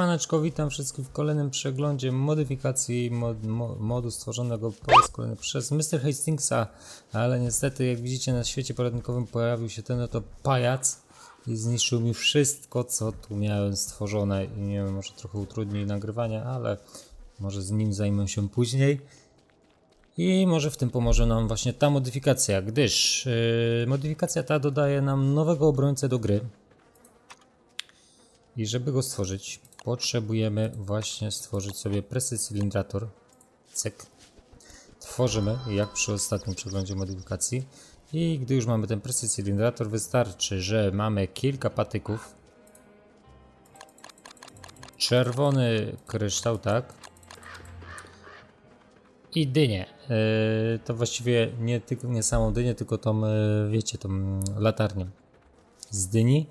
Siemaneczko, witam wszystkich w kolejnym przeglądzie modyfikacji mod, mo, modu stworzonego po raz kolejny przez Mr. Hastingsa, ale niestety jak widzicie na świecie poradnikowym pojawił się ten oto pajac i zniszczył mi wszystko co tu miałem stworzone i nie wiem, może trochę utrudni nagrywanie, ale może z nim zajmę się później. I może w tym pomoże nam właśnie ta modyfikacja, gdyż yy, modyfikacja ta dodaje nam nowego obrońcę do gry, i żeby go stworzyć, potrzebujemy właśnie stworzyć sobie presy cylindrator. Cyk. Tworzymy, jak przy ostatnim przeglądzie modyfikacji. I gdy już mamy ten presy cylindrator, wystarczy, że mamy kilka patyków. Czerwony kryształ, tak. I dynię. Yy, to właściwie nie, tylko, nie samą dynię, tylko tą, yy, wiecie, tą latarnię z dyni.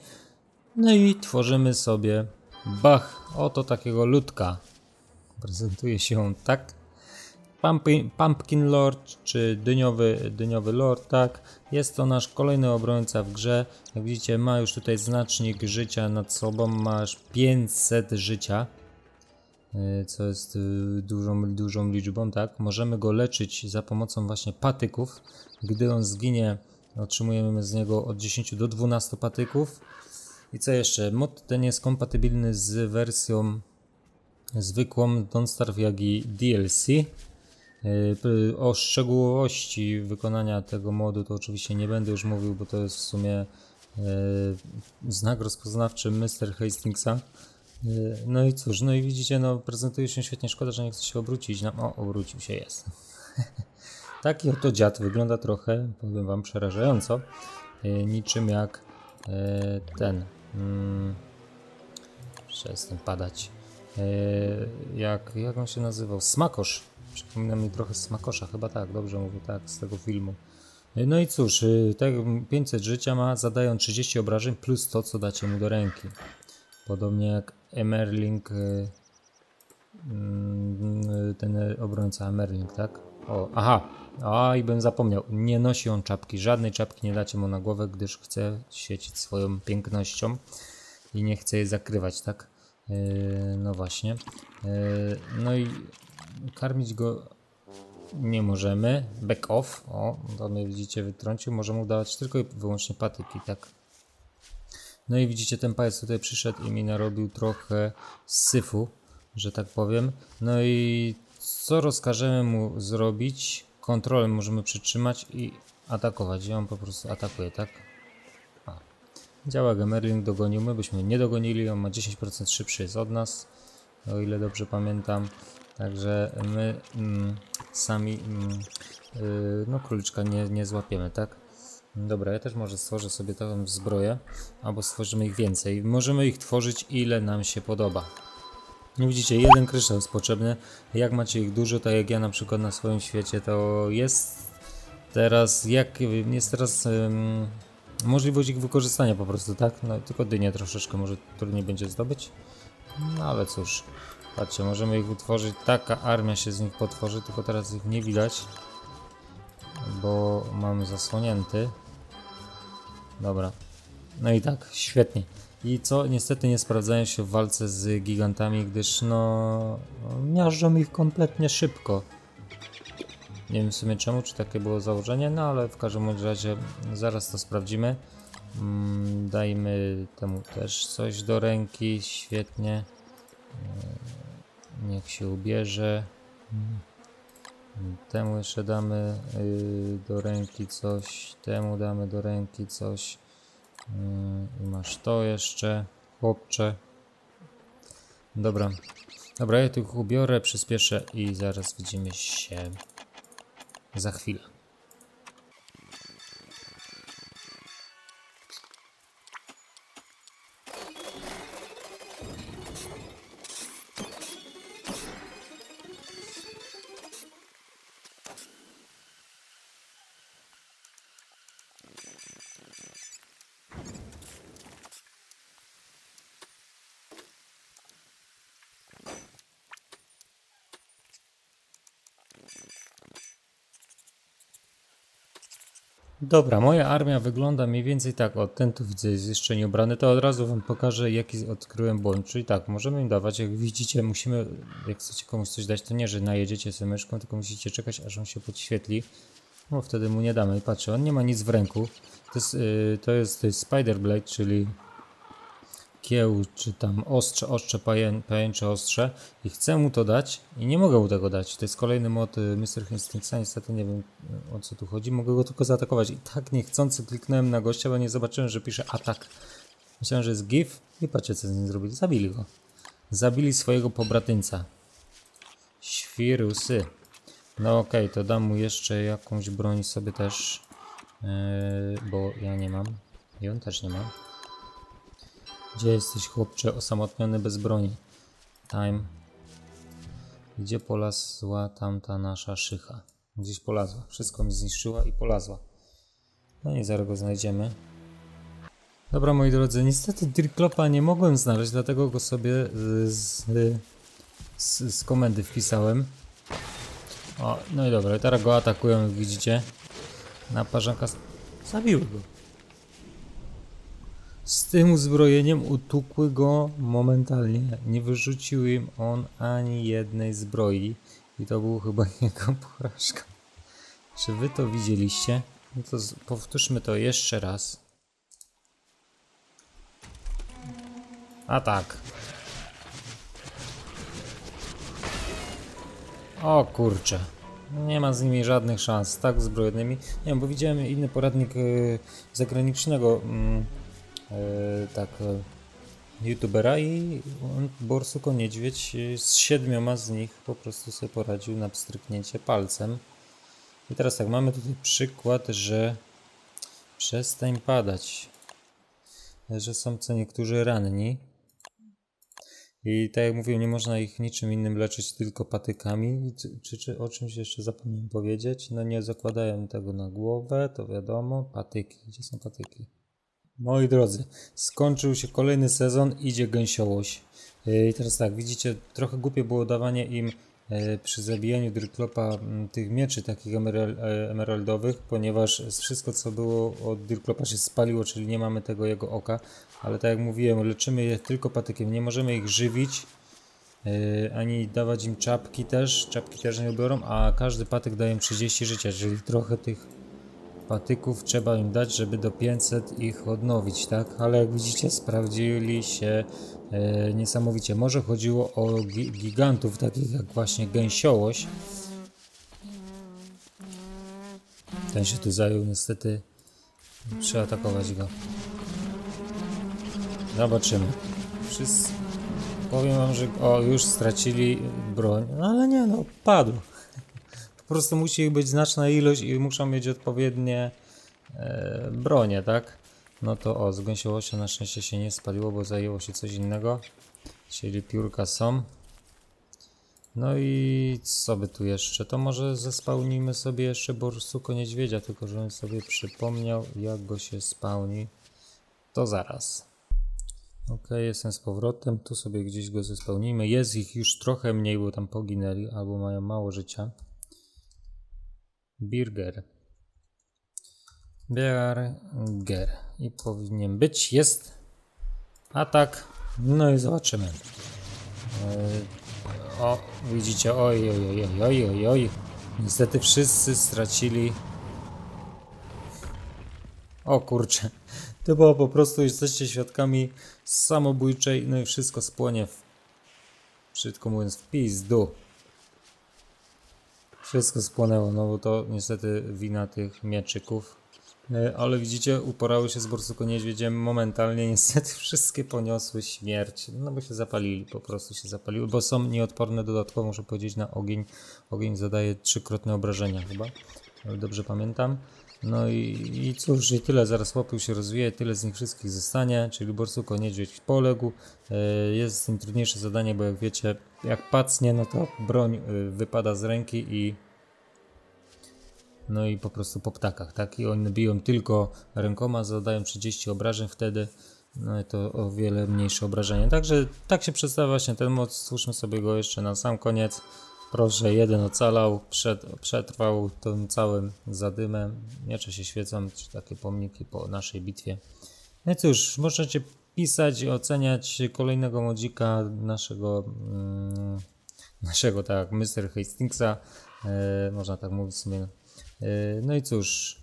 No i tworzymy sobie bach, oto takiego ludka. Prezentuje się on tak. Pumpkin, Pumpkin Lord, czy dyniowy, dyniowy Lord, tak. Jest to nasz kolejny obrońca w grze. Jak widzicie, ma już tutaj znacznik życia nad sobą, masz 500 życia. yy, Co jest yy, dużą, dużą liczbą, tak? Możemy go leczyć za pomocą właśnie patyków. Gdy on zginie, otrzymujemy z niego od 10 do 12 patyków. I co jeszcze? Mod ten jest kompatybilny z wersją zwykłą Don't Starve, jak i DLC. P- O szczegółowości wykonania tego modu to oczywiście nie będę już mówił, bo to jest w sumie yy, znak rozpoznawczy Mr. Hastingsa. Yy, No i cóż, no i widzicie, no prezentuje się świetnie, szkoda, że nie chce się obrócić. No, o, obrócił się, jest. Taki oto dziad wygląda trochę, powiem wam, przerażająco. Niczym jak ten. Mm, przestań padać. E, jak, jak on się nazywał? Smakosz. Przypomina mi trochę Smakosza, chyba tak, dobrze mówię, tak, z tego filmu. E, No i cóż, e, tak jak 500 życia ma, zadają 30 obrażeń plus to, co dacie mu do ręki. Podobnie jak Emerling, mm, ten obrońca Emerling, tak? O, aha, a i bym zapomniał, nie nosi on czapki, żadnej czapki nie dacie mu na głowę, gdyż chce świecić swoją pięknością i nie chce jej zakrywać, tak? Yy, no właśnie. Yy, no i karmić go nie możemy. Back off, o, to mnie widzicie wytrącił, możemy mu dawać tylko i wyłącznie patyki, tak? No i widzicie, ten pajac tutaj przyszedł i mi narobił trochę syfu, że tak powiem. No i co rozkażemy mu zrobić? Kontrolę możemy przytrzymać i atakować. I on po prostu atakuje, tak? A. Działa Gemerling, dogonił. My byśmy nie dogonili. On ma 10% szybszy jest od nas, o ile dobrze pamiętam. Także my mm, sami mm, yy, no króliczka nie, nie złapiemy, tak? Dobra, ja też może stworzę sobie taką zbroję, albo stworzymy ich więcej. Możemy ich tworzyć ile nam się podoba. No widzicie, jeden kryształ jest potrzebny. Jak macie ich dużo, tak jak ja na przykład na swoim świecie, to jest teraz, jak jest teraz em, możliwość ich wykorzystania po prostu, tak? No tylko dynię troszeczkę może trudniej będzie zdobyć. No ale cóż, patrzcie, możemy ich utworzyć, taka armia się z nich potworzy, tylko teraz ich nie widać, bo mamy zasłonięty. Dobra, no i tak, świetnie. I co niestety nie sprawdzają się w walce z gigantami, gdyż no miażdżą ich kompletnie szybko. Nie wiem w sumie czemu, czy takie było założenie, no ale w każdym razie zaraz to sprawdzimy. Mm, dajmy temu też coś do ręki, świetnie. Yy, Niech się ubierze. Mm. Temu jeszcze damy yy, do ręki coś, temu damy do ręki coś. Yy, masz to jeszcze, chłopcze. Dobra. Dobra, ja tych ubiorę, przyspieszę i zaraz widzimy się za chwilę. Dobra, moja armia wygląda mniej więcej tak. O, ten tu widzę jest jeszcze nie ubrany. To od razu wam pokażę, jaki odkryłem błąd. Czyli tak, możemy im dawać. Jak widzicie, musimy, jak chcecie komuś coś dać, to nie, że najedziecie sobie myszką, tylko musicie czekać, aż on się podświetli. No wtedy mu nie damy. Patrzę, on nie ma nic w ręku. To jest, yy, to jest, to jest Spider Blade, czyli kieł, czy tam ostrze, ostrze, paję, pajęcze ostrze i chcę mu to dać i nie mogę mu tego dać. To jest kolejny mod Mr. Instinctsa, niestety nie wiem y, o co tu chodzi, mogę go tylko zaatakować. I tak niechcący kliknąłem na gościa, bo nie zobaczyłem, że pisze atak. Myślałem, że jest GIF i patrzcie co z nim zrobili. Zabili go. Zabili swojego pobratyńca. Świrusy. No okej, to dam mu jeszcze jakąś broń sobie też, yy, bo ja nie mam. I on też nie ma. Gdzie jesteś, chłopcze, osamotniony bez broni? Time. Gdzie polazła tamta nasza szycha? Gdzieś polazła. Wszystko mi zniszczyła i polazła. No i zaraz go znajdziemy. Dobra, moi drodzy, niestety Dirklopa nie mogłem znaleźć, dlatego go sobie z, z, z, z komendy wpisałem. O, no i dobra, teraz go atakują, widzicie. Naparzanka z- zabiły go. Tym uzbrojeniem utukły go momentalnie. Nie wyrzucił im on ani jednej zbroi. I to był chyba jego porażka. Czy wy to widzieliście? No to powtórzmy to jeszcze raz. A tak. O kurczę. Nie ma z nimi żadnych szans, tak uzbrojonymi. Nie wiem, bo widziałem inny poradnik y, zagranicznego mm, y, tak y, youtubera i Borsuko Niedźwiedź y, z siedmioma z nich po prostu sobie poradził na pstryknięcie palcem. I teraz tak, mamy tutaj przykład, że przestań padać, że są co niektórzy ranni. I tak jak mówiłem, nie można ich niczym innym leczyć, tylko patykami. Czy, czy, czy o czymś jeszcze zapomniałem powiedzieć? No nie zakładają tego na głowę, to wiadomo. Patyki. Gdzie są patyki? Moi drodzy, skończył się kolejny sezon, idzie gęsiołość. Yy, I teraz tak, widzicie, trochę głupie było dawanie im yy, przy zabijaniu Dirklopa tych mieczy takich e, emeraldowych, ponieważ wszystko co było od Dirklopa się spaliło, czyli nie mamy tego jego oka. Ale tak jak mówiłem, leczymy je tylko patykiem, nie możemy ich żywić, ani dawać im czapki też, czapki też nie biorą, a każdy patyk daje im 30 życia, czyli trochę tych patyków trzeba im dać, żeby do 500 ich odnowić, tak? Ale jak widzicie, sprawdzili się e, niesamowicie. Może chodziło o gi gigantów, takich jak właśnie gęsiołoś. Ten się tu zajął, niestety. Przeatakować go. Zobaczymy. Wszyscy... Powiem wam, że o, już stracili broń, no ale nie, no, padł. Po prostu musi ich być znaczna ilość i muszą mieć odpowiednie e, bronie, tak? No to o, z gąsiołosia na szczęście się nie spaliło, bo zajęło się coś innego. Czyli piórka są. No i co by tu jeszcze? To może zespełnimy sobie jeszcze borsuko niedźwiedzia, tylko żebym sobie przypomniał jak go się spełni. To zaraz. Ok, jestem z powrotem. Tu sobie gdzieś go zespełnimy. Jest ich już trochę mniej, bo tam poginęli albo mają mało życia. Birger. Birger. I powinien być. Jest. Atak. No i zobaczymy. Yy, O, widzicie, oj, oj, oj, oj, oj, oj, oj. Niestety wszyscy stracili. O kurczę. To było po prostu, jesteście świadkami samobójczej, no i wszystko spłonie w, brzydko mówiąc, w pizdu. Wszystko spłonęło, no bo to niestety wina tych mieczyków. E, Ale widzicie, uporały się z Borsuko Niedźwiedziem momentalnie, niestety wszystkie poniosły śmierć, no bo się zapalili, po prostu się zapaliły, bo są nieodporne dodatkowo, muszę powiedzieć, na ogień. Ogień zadaje trzykrotne obrażenia chyba, ale dobrze pamiętam. No i, i cóż, i tyle, zaraz łopił się rozwije, tyle z nich wszystkich zostanie, czyli Borsuko Niedźwiedź poległ. E, Jest z tym trudniejsze zadanie, bo jak wiecie, jak pacnie, no to broń y, wypada z ręki i no i po prostu po ptakach, tak? I one biją tylko rękoma, zadają 30 obrażeń wtedy, no i to o wiele mniejsze obrażenia. Także tak się przedstawia właśnie ten moc, stwórzmy sobie go jeszcze na sam koniec. Proszę, jeden ocalał, przetrwał tym całym zadymem. Miecze się świecą, czy takie pomniki po naszej bitwie. No i cóż, możecie pisać i oceniać kolejnego modzika naszego, mm, naszego tak Mr. Hastingsa, e, można tak mówić w sumie. E, no i cóż,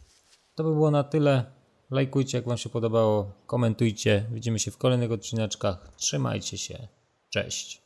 to by było na tyle. Lajkujcie, jak Wam się podobało, komentujcie. Widzimy się w kolejnych odcineczkach. Trzymajcie się. Cześć.